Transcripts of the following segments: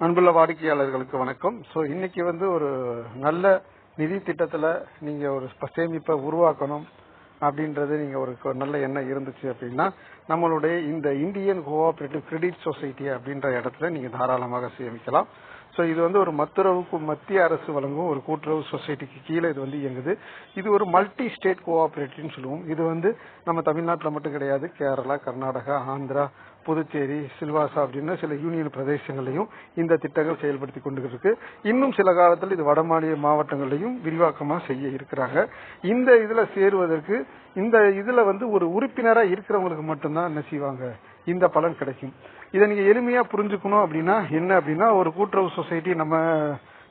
அன்புள்ள வாடிக்கையாளர்களுக்கு வணக்கம். ஸோ இன்னைக்கு வந்து ஒரு நல்ல நிதி திட்டத்துல நீங்க ஒரு சேமிப்பை உருவாக்கணும் அப்படின்றது நீங்க ஒரு நல்ல எண்ணம் இருந்துச்சு அப்படின்னா நம்மளுடைய இந்த இந்தியன் கோஆபரேட்டிவ் கிரெடிட் சொசைட்டி அப்படின்ற இடத்துல நீங்க தாராளமாக சேமிக்கலாம். ஸோ இது வந்து ஒரு மத்துறவுக்கு மத்திய அரசு வழங்கும் ஒரு கூட்டுறவு சொசைட்டிக்கு கீழே இது வந்து இயங்குது. இது ஒரு மல்டி ஸ்டேட் கோஆபரேட்டிவ்னு சொல்லுவோம். இது வந்து நம்ம தமிழ்நாட்டில் மட்டும் கிடையாது. கேரளா கர்நாடகா ஆந்திரா புதுச்சேரி சில்வாசா அப்படின்னு சில யூனியன் பிரதேசங்களையும் இந்த திட்டங்கள் செயல்படுத்தி கொண்டு இருக்கு இன்னும் சில காலத்தில் இது வடமாநில மாவட்டங்களையும் விரிவாக்கமா செய்ய இருக்கிறாங்க. இந்த இதுல சேருவதற்கு இந்த இதுல வந்து ஒரு உறுப்பினரா இருக்கிறவங்களுக்கு மட்டும்தான் என்ன செய்வாங்க? இந்த பலன் கிடைக்கும். இதை நீங்க எளிமையா புரிஞ்சுக்கணும் அப்படின்னா என்ன அப்படின்னா ஒரு கூட்டுறவு சொசைட்டி நம்ம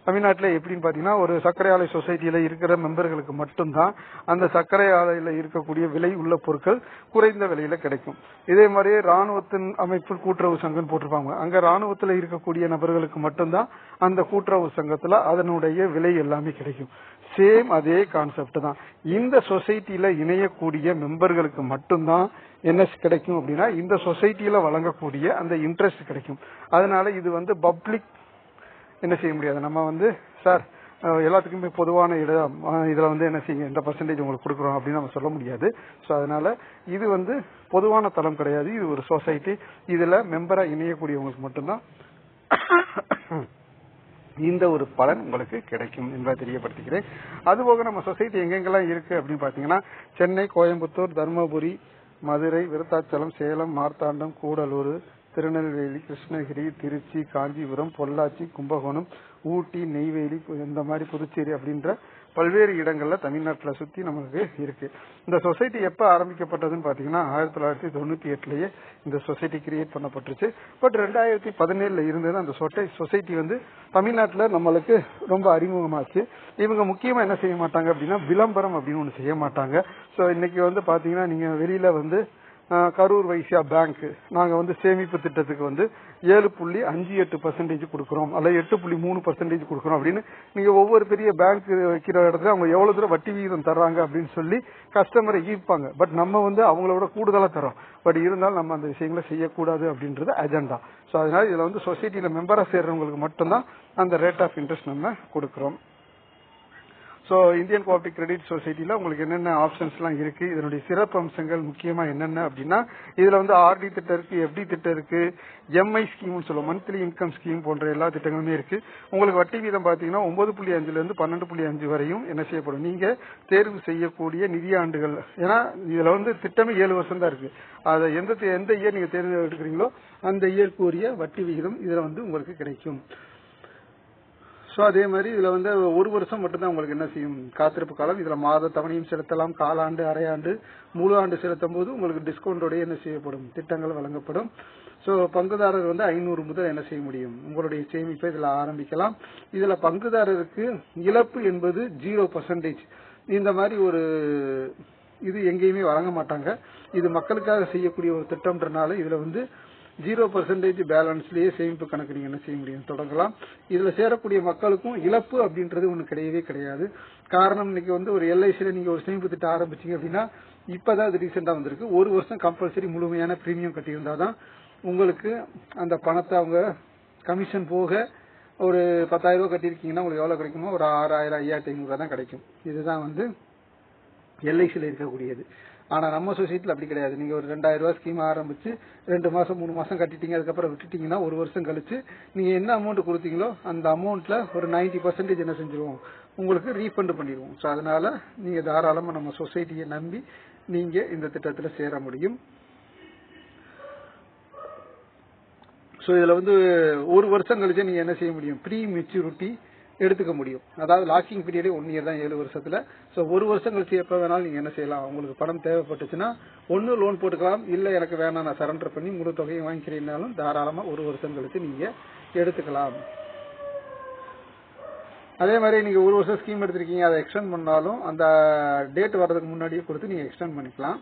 தமிழ்நாட்டில் எப்படின்னு பாத்தீங்கன்னா ஒரு சர்க்கரை ஆலை சொசைட்டியில இருக்கிற மெம்பர்களுக்கு மட்டும்தான் அந்த சர்க்கரை ஆலையில இருக்கக்கூடிய விலை உள்ள பொருட்கள் குறைந்த விலையில கிடைக்கும். இதே மாதிரியே ராணுவத்தின் அமைப்பு கூட்டுறவு சங்கம் போட்டிருப்பாங்க. அங்க ராணுவத்தில் இருக்கக்கூடிய நபர்களுக்கு மட்டும்தான் அந்த கூட்டுறவு சங்கத்துல அதனுடைய விலை எல்லாமே கிடைக்கும். சேம் அதே கான்செப்ட் தான். இந்த சொசைட்டியில இணையக்கூடிய மெம்பர்களுக்கு மட்டும்தான் என்ன கிடைக்கும் அப்படின்னா இந்த சொசைட்டியில் வழங்கக்கூடிய அந்த இன்ட்ரெஸ்ட் கிடைக்கும். அதனால இது வந்து பப்ளிக் என்ன செய்ய முடியாது. நம்ம வந்து சார் எல்லாத்துக்குமே பொதுவான இடம் இதில் வந்து என்ன செய்யுங்க? இந்த பர்சன்டேஜ் உங்களுக்கு கொடுக்குறோம் அப்படின்னு நம்ம சொல்ல முடியாது. ஸோ அதனால இது வந்து பொதுவான தளம் கிடையாது. இது ஒரு சொசைட்டி இதில் மெம்பராக இணையக்கூடியவங்களுக்கு மட்டும்தான் இந்த ஒரு பலன் உங்களுக்கு கிடைக்கும் என்பதை தெரியப்படுத்திக்கிறேன். அதுபோக நம்ம சொசைட்டி எங்கெங்கெல்லாம் இருக்கு அப்படின்னு பாத்தீங்கன்னா சென்னை கோயம்புத்தூர் தருமபுரி மதுரை விருத்தாச்சலம் சேலம் மார்த்தாண்டம் கூடலூர் திருநெல்வேலி கிருஷ்ணகிரி திருச்சி காஞ்சிபுரம் பொள்ளாச்சி கும்பகோணம் ஊட்டி நெய்வேலி இந்த மாதிரி புதுச்சேரி அப்படின்ற பல்வேறு இடங்கள்ல தமிழ்நாட்டில் சுத்தி நமக்கு இருக்கு. இந்த சொசைட்டி எப்ப ஆரம்பிக்கப்பட்டதுன்னு பாத்தீங்கன்னா ஆயிரத்தி தொள்ளாயிரத்தி தொண்ணூத்தி எட்டுலயே இந்த சொசைட்டி கிரியேட் பண்ணப்பட்டுச்சு பட் ரெண்டாயிரத்தி பதினேழுல இருந்தது அந்த சொசைட்டி வந்து தமிழ்நாட்டில் நம்மளுக்கு ரொம்ப அறிமுகமாச்சு. இவங்க முக்கியமா என்ன செய்ய மாட்டாங்க அப்படின்னா விளம்பரம் அப்படின்னு ஒன்று செய்ய மாட்டாங்க. ஸோ இன்னைக்கு வந்து பாத்தீங்கன்னா நீங்க வெளியில வந்து கரூர் வைசியா பேங்க் நாங்க வந்து சேமிப்பு திட்டத்துக்கு வந்து ஏழு புள்ளி அஞ்சு எட்டு பர்சன்டேஜ் கொடுக்குறோம். அல்ல எட்டு புள்ளி மூணு பர்சன்டேஜ் கொடுக்குறோம் அப்படின்னு நீங்க ஒவ்வொரு பெரிய பேங்க் வைக்கிற இடத்துல அவங்க எவ்வளவு தூரம் வட்டி விகிதம் தர்றாங்க அப்படின்னு சொல்லி கஸ்டமரை ஈர்ப்பாங்க. பட் நம்ம வந்து அவங்களோட கூடுதலா தரோம் பட் இருந்தாலும் நம்ம அந்த விஷயங்களை செய்யக்கூடாது அப்படின்றது அஜெண்டா ஸோ அதனால இதுல வந்து சொசைட்டியில் மெம்பரா சேர்றவங்களுக்கு மட்டும்தான் அந்த ரேட் ஆஃப் இன்ட்ரெஸ்ட் நம்ம கொடுக்குறோம். ஸோ இந்தியன் கோஆபரேட்டிவ் கிரெடிட் சொசைட்டில உங்களுக்கு என்னென்ன ஆப்ஷன்ஸ்லாம் இருக்கு இதனுடைய சிறப்பு அம்சங்கள் முக்கியமா என்னென்ன அப்படின்னா இதுல வந்து ஆர்டி திட்டம் இருக்கு எஃப்டி திட்டம் இருக்கு எம்ஐ ஸ்கீம்னு சொல்லுவோம் மந்த்லி இன்கம் ஸ்கீம் போன்ற எல்லா திட்டங்களுமே இருக்கு. உங்களுக்கு வட்டி வீதம் பாத்தீங்கன்னா ஒன்பது புள்ளி அஞ்சுல இருந்து பன்னெண்டு புள்ளி அஞ்சு வரையும் என்ன செய்யப்படும்? நீங்க தேர்வு செய்யக்கூடிய நிதியாண்டுகள் ஏன்னா இதுல வந்து திட்டமே ஏழு வருஷம் தான் இருக்கு. அதை எந்த எந்த இயர் நீங்க தேர்வு எடுக்கிறீங்களோ அந்த இயற்குரிய வட்டி விகிதம் இதுல வந்து உங்களுக்கு கிடைக்கும். சோ அதே மாதிரி இதுல வந்து ஒரு வருஷம் மட்டும்தான் உங்களுக்கு என்ன செய்யும்? காத்திருப்பு காலம். இதுல மாத தவணையும் செலுத்தலாம். காலாண்டு அரையாண்டு முழு ஆண்டு செலுத்தும் போது உங்களுக்கு டிஸ்கவுண்டோட என்ன செய்யப்படும்? திட்டங்கள் வழங்கப்படும். சோ பங்குதாரர் வந்து ஐநூறு முதல் என்ன செய்ய முடியும்? உங்களுடைய சேமிப்பை இதுல ஆரம்பிக்கலாம். இதுல பங்குதாரருக்கு இழப்பு என்பது ஜீரோ பர்சன்டேஜ் இந்த மாதிரி ஒரு இது எங்கேயுமே வழங்க மாட்டாங்க. இது மக்களுக்காக செய்யக்கூடிய ஒரு திட்டம்ன்றனால இதுல வந்து ஜீரோ பர்சன்டேஜ் பேலன்ஸ்லயே சேமிப்பு கணக்கு நீங்க என்ன செய்ய முடியும்? தொடங்கலாம். இதுல சேரக்கூடிய மக்களுக்கும் இழப்பு அப்படின்றது ஒண்ணு கிடையவே கிடையாது. காரணம் இன்னைக்கு வந்து ஒரு எல்ஐசியில நீங்க ஒரு சேமிப்பு திட்டம் ஆரம்பிச்சீங்க அப்படின்னா இப்பதான் அது ரீசெண்டா வந்திருக்கு. ஒரு வருஷம் கம்பல்சரி முழுமையான பிரீமியம் கட்டியிருந்தாதான் உங்களுக்கு அந்த பணத்தை அவங்க கமிஷன் போக ஒரு பத்தாயிரம் ரூபாய் கட்டியிருக்கீங்கன்னா உங்களுக்கு எவ்வளவு கிடைக்குமோ? ஒரு ஆறாயிரம் ஐயாயிரத்தி ஐநூறு தான் கிடைக்கும். இதுதான் வந்து எல்ஐசியில் இருக்கக்கூடியது. ஆனா நம்ம சொசைட்டில அப்படி கிடையாது. நீங்க ஒரு ரெண்டாயிரம் ரூபாய் ஸ்கீம் ஆரம்பிச்சு ரெண்டு மாசம் மூணு மாசம் கட்டிட்டீங்க அதுக்கப்புறம் விட்டுட்டீங்கன்னா ஒரு வருஷம் கழிச்சு நீங்க என்ன அமௌண்ட் கொடுத்தீங்களோ அந்த அமௌண்ட்ல ஒரு 90% பர்சன்டேஜ் என்ன செஞ்சிருவோம்? உங்களுக்கு ரீஃபண்ட் பண்ணிடுவோம் ஸோ அதனால நீங்க தாராளமா நம்ம சொசைட்டியை நம்பி நீங்க இந்த திட்டத்துல சேர முடியும். ஸோ இதுல வந்து ஒரு வருஷம் கழிச்சு நீங்க என்ன செய்ய முடியும்? ப்ரீ மெச்சூரிட்டி எடுத்துக்க முடியும். அதாவது லாக்கிங் பீரியடே ஒன் இயர் தான் ஏழு வருஷத்துல. ஸோ ஒரு வருஷம் கழிச்சு எப்ப வேணாலும் நீங்க என்ன செய்யலாம்? உங்களுக்கு பணம் தேவைப்பட்டுச்சுன்னா ஒன்னு லோன் போட்டுக்கலாம். இல்ல எனக்கு வேணாம் நான் சரண்டர் பண்ணி முழு தொகையும் வாங்கிக்கிறீங்கனாலும் தாராளமா ஒரு வருஷம் கழிச்சு நீங்க எடுத்துக்கலாம். அதே மாதிரி நீங்க ஒரு வருஷம் ஸ்கீம் எடுத்திருக்கீங்க அதை எக்ஸ்டெண்ட் பண்ணாலும் அந்த டேட் வர்றதுக்கு முன்னாடியே கொடுத்து நீங்க எக்ஸ்டெண்ட் பண்ணிக்கலாம்.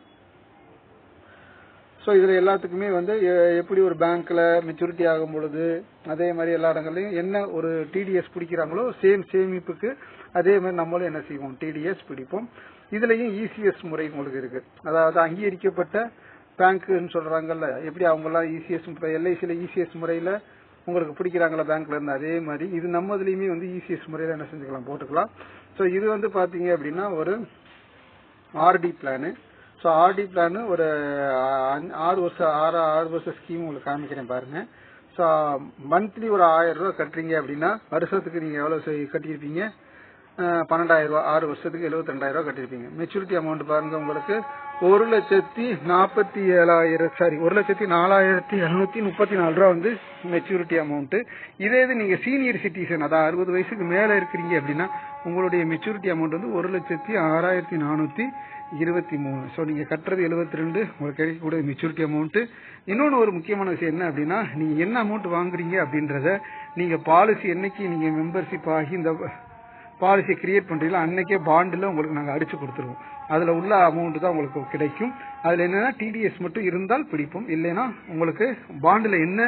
ஸோ இதில் எல்லாத்துக்குமே வந்து எப்படி ஒரு பேங்க்ல மெச்சூரிட்டி ஆகும் பொழுது அதே மாதிரி எல்லா இடங்கள்லையும் என்ன ஒரு டிடிஎஸ் பிடிக்கிறாங்களோ சேம் சேமிப்புக்கு அதே மாதிரி நம்மளும் என்ன செய்வோம்? டிடிஎஸ் பிடிப்போம். இதுலயும் இசிஎஸ் முறை உங்களுக்கு இருக்கு. அதாவது அங்கீகரிக்கப்பட்ட பேங்க்னு சொல்றாங்கல்ல எப்படி அவங்க எல்லாம் இசிஎஸ் எல்ஐசியில இசிஎஸ் முறையில உங்களுக்கு பிடிக்கிறாங்களா பேங்க்ல இருந்து? அதே மாதிரி இது நம்ம இதுலயுமே வந்து இசிஎஸ் முறையில என்ன செஞ்சுக்கலாம்? போட்டுக்கலாம். ஸோ இது வந்து பாத்தீங்க அப்படின்னா ஒரு RD plan so RD plan ஒரு அஞ்சு- ஆறு வருஷம் ஆறு ஆறு வருஷம் ஸ்கீம் உங்களுக்கு காமிக்கிறேன் பாருங்க. ஸோ மந்த்லி ஒரு ஆயிரம் ரூபா கட்டுறீங்க அப்படின்னா வருஷத்துக்கு நீங்க எவ்வளவு செய்- கட்டியிருப்பீங்க? பன்னெண்டாயிரம் ரூபா ஆறு வருஷத்துக்கு எழுபத்தி ரெண்டாயிரம் ரூபா கட்டியிருப்பீங்க. மெச்சூரிட்டி அமௌண்ட் பாருங்க உங்களுக்கு. ஒரு லட்சத்தி நாற்பத்தி ஏழாயிரம் சாரி ஒரு லட்சத்தி நாலாயிரத்தி எழுநூத்தி முப்பத்தி நாலு ரூபா வந்து மெச்சூரிட்டி அமௌண்ட் இதே இது நீங்க சீனியர் சிட்டிசன் அதாவது அறுபது வயசுக்கு மேல இருக்கிறீங்க அப்படின்னா உங்களுடைய மெச்சூரிட்டி அமௌண்ட் வந்து ஒரு லட்சத்தி ஆறாயிரத்தி நானூத்தி இருபத்தி மூணு. ஸோ நீங்க கட்டுறது எழுபத்தி ரெண்டு உங்களுக்கு கிடைக்கக்கூடிய மெச்சூரிட்டி அமௌண்ட் இன்னொன்று ஒரு முக்கியமான விஷயம் என்ன அப்படின்னா நீங்க என்ன அமௌண்ட் வாங்குறீங்க அப்படின்றத நீங்க பாலிசி என்னைக்கு நீங்க மெம்பர்ஷிப் ஆகி இந்த பாலிசியை கிரியேட் பண்றீங்களோ அன்னைக்கே பாண்டில் உங்களுக்கு நாங்கள் அடிச்சு கொடுத்துருவோம். அதில் உள்ள அமௌண்ட் தான் உங்களுக்கு கிடைக்கும். அதில் என்னென்னா டிடிஎஸ் மட்டும் இருந்தால் பிடிப்போம். இல்லைன்னா உங்களுக்கு பாண்டில் என்ன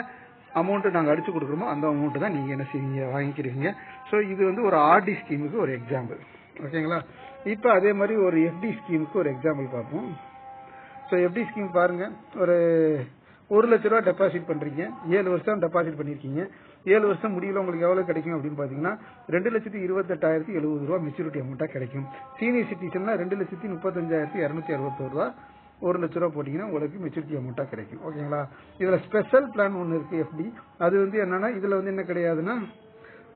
அமௌண்ட் நாங்கள் அடிச்சு கொடுக்குறோமோ அந்த அமௌண்ட்டு தான் நீங்கள் என்ன செய்வீங்க வாங்கிக்கிறீங்க. ஸோ இது வந்து ஒரு ஆர்டி ஸ்கீமுக்கு ஒரு எக்ஸாம்பிள் ஓகேங்களா இப்போ அதே மாதிரி ஒரு எஃப்டி ஸ்கீமுக்கு ஒரு எக்ஸாம்பிள் பார்ப்போம். ஸோ எஃப்டி ஸ்கீம் பாருங்கள் ஒரு ஒரு லட்ச ரூபா டெபாசிட் பண்ணுறீங்க ஏழு வருஷம் டெபாசிட் பண்ணியிருக்கீங்க ஏழு வருஷம் முடியல உங்களுக்கு எவ்வளவு கிடைக்கும் அப்படின்னு பாத்தீங்கன்னா ரெண்டு லட்சத்தி இருபத்தெட்டாயிரத்தி எழுபது ரூபா மெச்சூரிட்டி அமௌண்ட்டா கிடைக்கும். சீனியர் சிட்டிசன்னா ரெண்டு லட்சத்தி முப்பத்தஞ்சாயிரத்தி இரநூத்தி அறுபத்தோரு ரூபா ஒரு லட்ச ரூபா போட்டீங்கன்னா உங்களுக்கு மெச்சூரிட்டி அமௌண்ட்டா கிடைக்கும். ஓகேங்களா இதுல ஸ்பெஷல் பிளான் ஒன்று இருக்கு எஃப்டி அது வந்து என்னன்னா இதுல வந்து என்ன கிடையாதுன்னா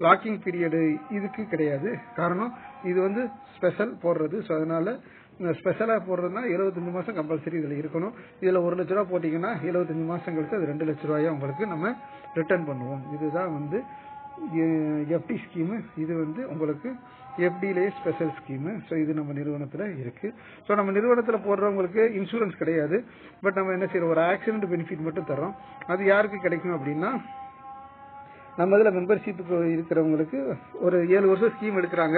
லாக்கிங் பீரியடு இதுக்கு கிடையாது. காரணம் இது வந்து ஸ்பெஷல் போடுறது. ஸோ அதனால ஸ்பெஷலாக போடுறதுனா 75 மாதம் கம்பல்சரி இதில் இருக்கணும். இதில் ஒரு லட்ச ரூபா போட்டிங்கன்னா எழுபத்தஞ்சு மாதம் கழித்து அது ரெண்டு லட்ச ரூபாயா உங்களுக்கு நம்ம ரிட்டர்ன் பண்ணுவோம். இதுதான் வந்து எஃப்டி ஸ்கீமு இது வந்து உங்களுக்கு எஃப்டிலேயே ஸ்பெஷல் ஸ்கீமு ஸோ இது நம்ம நிறுவனத்தில் இருக்குது ஸோ நம்ம நிறுவனத்தில் போடுறவங்களுக்கு இன்சூரன்ஸ் கிடையாது. பட் நம்ம என்ன செய்யறோம்? ஒரு ஆக்சிடென்ட் பெனிஃபிட் மட்டும் தரோம் அது யாருக்கு கிடைக்கும் அப்படின்னா நம்ம இதில் மெம்பர்ஷிப்புக்கு இருக்கிறவங்களுக்கு ஒரு ஏழு வருஷம் ஸ்கீம் எடுக்கிறாங்க.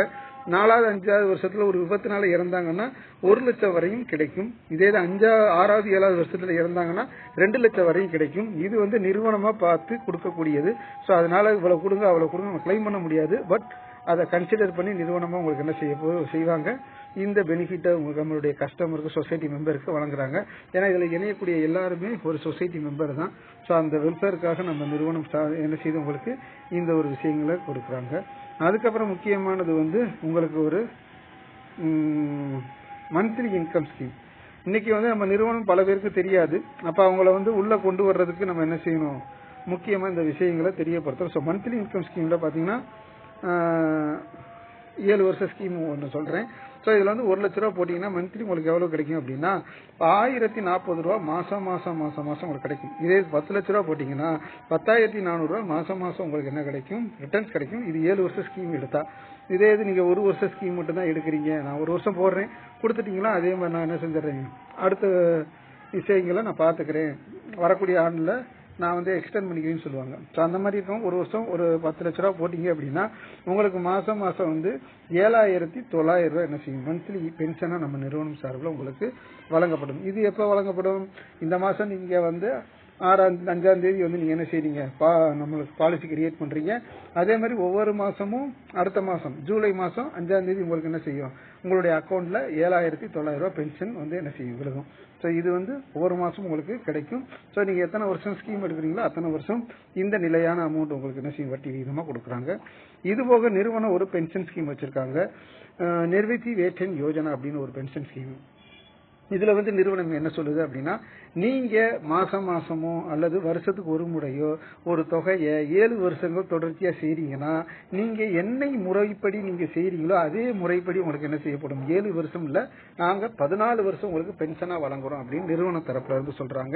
நாலாவது அஞ்சாவது வருஷத்துல ஒரு விபத்துனால இறந்தாங்கன்னா ஒரு லட்சம் வரையும் கிடைக்கும். இதே இது அஞ்சா ஆறாவது ஏழாவது வருஷத்துல இறந்தாங்கன்னா ரெண்டு லட்சம் வரையும் கிடைக்கும். இது வந்து நிறுவனமா பார்த்து கொடுக்கக்கூடியது. ஸோ அதனால இவ்வளவு கொடுங்க அவ்வளவு கொடுங்க நம்ம கிளைம் பண்ண முடியாது. பட் அதை கன்சிடர் பண்ணி நிறுவனமா உங்களுக்கு என்ன செய்ய போ- செய்வாங்க? இந்த பெனிஃபிட்டை நம்மளுடைய கஸ்டமருக்கு சொசைட்டி மெம்பருக்கு வழங்குறாங்க. ஏன்னா இதுல இணையக்கூடிய எல்லாருமே ஒரு சொசைட்டி மெம்பர் தான். ஸோ அந்த வெல்ஃபேருக்காக நம்ம நிறுவனம் என்ன செய்து உங்களுக்கு இந்த ஒரு விஷயங்களை கொடுக்குறாங்க. அதுக்கப்புறம் முக்கியமானது வந்து உங்களுக்கு ஒரு மந்த்லி இன்கம் ஸ்கீம் இன்னைக்கு வந்து நம்ம நிறுவனம் பல பேருக்கு தெரியாது. அப்ப அவங்கள வந்து உள்ள கொண்டு வர்றதுக்கு நம்ம என்ன செய்யணும்? முக்கியமா இந்த விஷயங்களை தெரியப்படுத்துறோம் ஸோ மந்த்லி இன்கம் ஸ்கீம்ல பாத்தீங்கன்னா ஏழு வருஷ ஸ்கீம் ஒன்று சொல்றேன். ஸோ இதில் வந்து ஒரு லட்ச ரூபா போட்டிங்கன்னா மந்த்லி உங்களுக்கு எவ்வளோ கிடைக்கும் அப்படின்னா ஆயிரத்தி நாற்பது ரூபா மாதம் மாதம் மாதம் மாதம் உங்களுக்கு கிடைக்கும். இதே பத்து லட்ச ரூபா போட்டிங்கன்னா பத்தாயிரத்தி நானூறுரூவா மாதம் மாதம் உங்களுக்கு என்ன கிடைக்கும்? ரிட்டர்ன்ஸ் கிடைக்கும். இது ஏழு வருஷம் ஸ்கீம் எடுத்தா. இதே இது நீங்கள் ஒரு வருஷம் ஸ்கீம் மட்டும் தான் எடுக்கிறீங்க. நான் ஒரு வருஷம் போடுறேன். கொடுத்துட்டீங்களா அதே மாதிரி நான் என்ன செஞ்சிடறேன்? அடுத்த விஷயங்களை நான் பார்த்துக்கிறேன். வரக்கூடிய ஆண்டில் நான் வந்து எக்ஸ்டெண்ட் பண்ணிக்கிறேன்னு சொல்லுவாங்க. ஸோ அந்த மாதிரி இருக்கும். ஒரு வருஷம் ஒரு பத்து லட்ச ரூபா போட்டீங்க அப்படின்னா உங்களுக்கு மாசம் மாசம் வந்து ஏழாயிரத்தி தொள்ளாயிரம் ரூபாய் என்ன செய்யும்? மந்த்லி பென்ஷனா நம்ம நிறுவனம் சார்பில் உங்களுக்கு வழங்கப்படும். இது எப்போ வழங்கப்படும்? இந்த மாசம் நீங்க வந்து ஆறாம் அஞ்சாம் தேதி வந்து நீங்க என்ன செய்றீங்க? பா நம்மளுக்கு பாலிசி கிரியேட் பண்றீங்க. அதே மாதிரி ஒவ்வொரு மாசமும் அடுத்த மாசம் ஜூலை மாசம் அஞ்சாம் தேதி உங்களுக்கு என்ன செய்யும்? உங்களுடைய அக்கௌண்ட்ல ஏழாயிரத்தி தொள்ளாயிரம் ரூபாய் பென்ஷன் வந்து என்ன செய்யும்? விழுகும் ஸோ இது வந்து ஒவ்வொரு மாதமும் உங்களுக்கு கிடைக்கும். ஸோ நீங்க எத்தனை வருஷம் ஸ்கீம் எடுக்கிறீங்களோ அத்தனை வருஷம் இந்த நிலையான அமௌண்ட் உங்களுக்கு என்ன செய்யும்? வட்டி விகிதமா கொடுக்குறாங்க. இது போக நிறுவனம் ஒரு பென்ஷன் ஸ்கீம் வச்சிருக்காங்க. அஹ், நிர்வித்தி வேட்டன் யோஜனா அப்படின்னு ஒரு பென்ஷன் ஸ்கீம் இதுல வந்து நிறுவனம் என்ன சொல்லுது அப்படின்னா நீங்க மாசம் மாசமோ அல்லது வருஷத்துக்கு ஒரு முறையோ ஒரு தொகையை ஏழு வருஷங்கள் தொடர்ச்சியா செய்றீங்கன்னா நீங்க என்னை முறைப்படி நீங்க செய்றீங்களோ அதே முறைப்படி உங்களுக்கு என்ன செய்யப்படும்? ஏழு வருஷம் இல்ல நாங்க பதினாலு வருஷம் உங்களுக்கு பென்ஷனா வழங்குறோம் அப்படின்னு நிறுவன தரப்புல இருந்து சொல்றாங்க.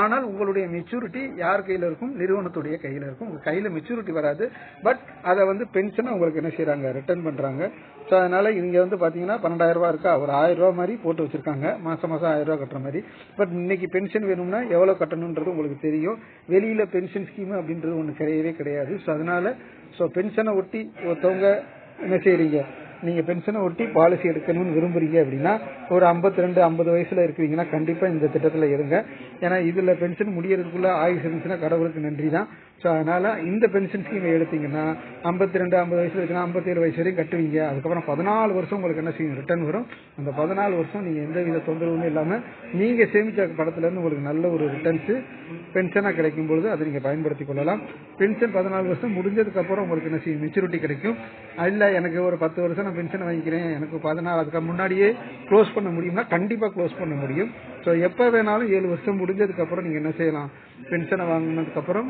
ஆனால் உங்களுடைய மெச்சூரிட்டி யார் கையில இருக்கும்? நிறுவனத்துடைய கையில இருக்கும். உங்க கையில மெச்சூரிட்டி வராது. பட் அதை வந்து பென்ஷனா உங்களுக்கு என்ன செய்யறாங்க ரிட்டர்ன் பண்றாங்க. ஸோ அதனால இங்க வந்து பாத்தீங்கன்னா பன்னெண்டாயிரம் ரூபாய் இருக்கா? ஒரு ஆயிரம் ரூபாய் மாதிரி போட்டு வச்சிருக்காங்க. மாசம் மாசம் ஆயிரம் ரூபா கட்டுற மாதிரி. பட் இன்னைக்கு பென்ஷன் வேணும்னா எவ்வளவு கட்டணுன்றது உங்களுக்கு தெரியும். வெளியில பென்ஷன் ஸ்கீம் அப்படின்றது ஒண்ணு கிடையவே கிடையாது. ஸோ அதனால ஸோ பென்ஷனை ஒட்டி ஒருத்தவங்க என்ன செய்றீங்க? நீங்க பென்ஷனை ஒட்டி பாலிசி எடுக்கணும்னு விரும்புறீங்க அப்படின்னா ஒரு 52 ரெண்டு ஐம்பது வயசுல இருக்கிறீங்கன்னா கண்டிப்பா இந்த திட்டத்துல இருங்க. ஏன்னா இதுல பென்ஷன் முடியறதுக்குள்ள ஆயுஷ் இருந்துச்சுன்னா கடவுளுக்கு நன்றி தான் ஸோ அதனால இந்த பென்ஷன் ஸ்கீம் எடுத்தீங்கன்னா 52 ரெண்டு ஐம்பது வயசுல இருக்குன்னா 57 வயசு வரையும் கட்டுவீங்க. அதுக்கப்புறம் பதினாலு வருஷம் உங்களுக்கு என்ன செய்யும் ரிட்டர்ன் வரும். அந்த பதினாலு வருஷம் நீங்க எந்த வித தொந்தரவும் இல்லாம நீங்க சேமிச்ச படத்துல இருந்து உங்களுக்கு நல்ல ஒரு ரிட்டர்ன்ஸ் பென்ஷனா கிடைக்கும் பொழுது அதை நீங்க பயன்படுத்திக் கொள்ளலாம். பென்ஷன் பதினாலு வருஷம் முடிஞ்சதுக்கு அப்புறம் உங்களுக்கு என்ன செய்யும் மெச்சூரிட்டி கிடைக்கும். இல்ல எனக்கு ஒரு பத்து வருஷம் நான் பென்ஷன் வாங்கிக்கிறேன் எனக்கு பதினாலு அதுக்கு முன்னாடியே க்ளோஸ் பண்ண முடியும்னா கண்டிப்பா க்ளோஸ் பண்ண முடியும். ஸோ எப்ப வேணாலும் ஏழு வருஷம் முடிஞ்சதுக்கு அப்புறம் நீங்க என்ன செய்யலாம்? பென்ஷனை வாங்கினதுக்கு அப்புறம்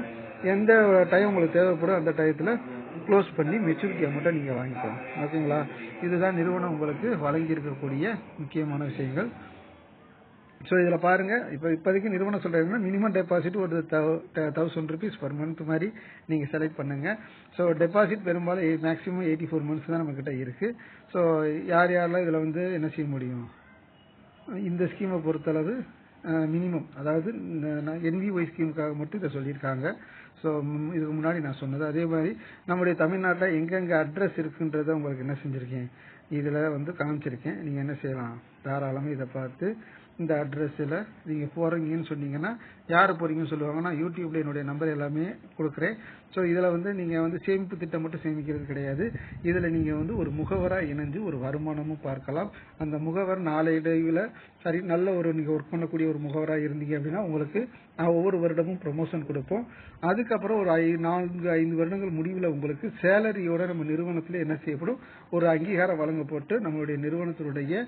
எந்த டைம் உங்களுக்கு தேவைப்படும் அந்த டயத்துல க்ளோஸ் பண்ணி மெச்சூரிட்டி அமௌண்ட்டை நீங்க வாங்கிக்கலாம். ஓகேங்களா இதுதான் நிறுவனம் உங்களுக்கு வழங்கி இருக்கக்கூடிய முக்கியமான விஷயங்கள். ஸோ இதில் பாருங்க. இப்போ இப்போதைக்கு நிறுவனம் சொல்றாங்கன்னா மினிமம் டெபாசிட் ஒரு தௌசண்ட் ருபீஸ் பர் மந்த் மாதிரி நீங்கள் செலக்ட் பண்ணுங்க. ஸோ டெபாசிட் பெரும்பாலும் மேக்ஸிமம் எயிட்டி ஃபோர் மந்த்ஸ் தான் நம்மக்கிட்ட இருக்குது ஸோ யார் யாரெல்லாம் இதில் வந்து என்ன செய்ய முடியும்? இந்த ஸ்கீமை பொறுத்தளவு மினிமம் அதாவது என்விஒய் ஸ்கீமுக்காக மட்டும் இதை சொல்லியிருக்காங்க. ஸோ இதுக்கு முன்னாடி நான் சொன்னது. அதே மாதிரி நம்முடைய தமிழ்நாட்டில் எங்கெங்கே அட்ரஸ் இருக்குன்றதை உங்களுக்கு என்ன செஞ்சுருக்கேன்? இதில் வந்து காமிச்சிருக்கேன். நீங்கள் என்ன செய்யலாம்? தாராளமாக இதை பார்த்து இந்த அட்ரஸில் நீங்கள் போகிறீங்கன்னு சொன்னீங்கன்னா யார் போகிறீங்கன்னு சொல்லுவாங்கன்னா யூடியூப்ல என்னுடைய நம்பர் எல்லாமே கொடுக்குறேன். ஸோ இதில் வந்து நீங்கள் வந்து சேமிப்பு திட்டம் மட்டும் சேமிக்கிறது கிடையாது. இதில் நீங்கள் வந்து ஒரு முகவராக இணைஞ்சு ஒரு வருமானமும் பார்க்கலாம். அந்த முகவர் நாளையிடையில் சரி நல்ல ஒரு நீங்கள் ஒர்க் பண்ணக்கூடிய ஒரு முகவராக இருந்தீங்க அப்படின்னா உங்களுக்கு நான் ஒவ்வொரு வருடமும் ப்ரொமோஷன் கொடுப்போம். அதுக்கப்புறம் ஒரு ஐ நான்கு ஐந்து வருடங்கள் முடிவில் உங்களுக்கு சேலரியோட நம்ம நிறுவனத்தில் என்ன செய்யப்படும்? ஒரு அங்கீகாரம் வழங்கப்பட்டு நம்மளுடைய நிறுவனத்தினுடைய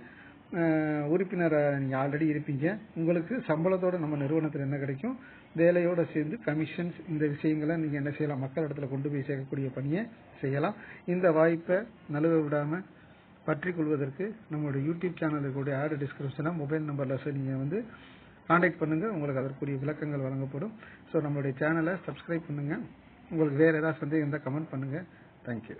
உறுப்பினரை நீங்கள் ஆல்ரெடி இருப்பீங்க. உங்களுக்கு சம்பளத்தோட நம்ம நிறுவனத்தில் என்ன கிடைக்கும்? வேலையோட சேர்ந்து கமிஷன்ஸ் இந்த விஷயங்களை நீங்கள் என்ன செய்யலாம்? மக்கள் இடத்துல கொண்டு போய் சேர்க்கக்கூடிய பணியை செய்யலாம். இந்த வாய்ப்பை நழுவ விடாமல் பற்றி கொள்வதற்கு நம்மளுடைய யூடியூப் சேனலுக்கு கூடிய ஆடு டிஸ்கிரிப்ஷனாக மொபைல் நம்பரில் நீங்கள் வந்து காண்டாக்ட் பண்ணுங்கள் உங்களுக்கு அதற்குரிய விளக்கங்கள் வழங்கப்படும். ஸோ நம்மளுடைய சேனலை சப்ஸ்கிரைப் பண்ணுங்கள் உங்களுக்கு வேறு ஏதாவது சந்தேகம் இருந்தால் கமெண்ட் பண்ணுங்கள் தேங்க்யூ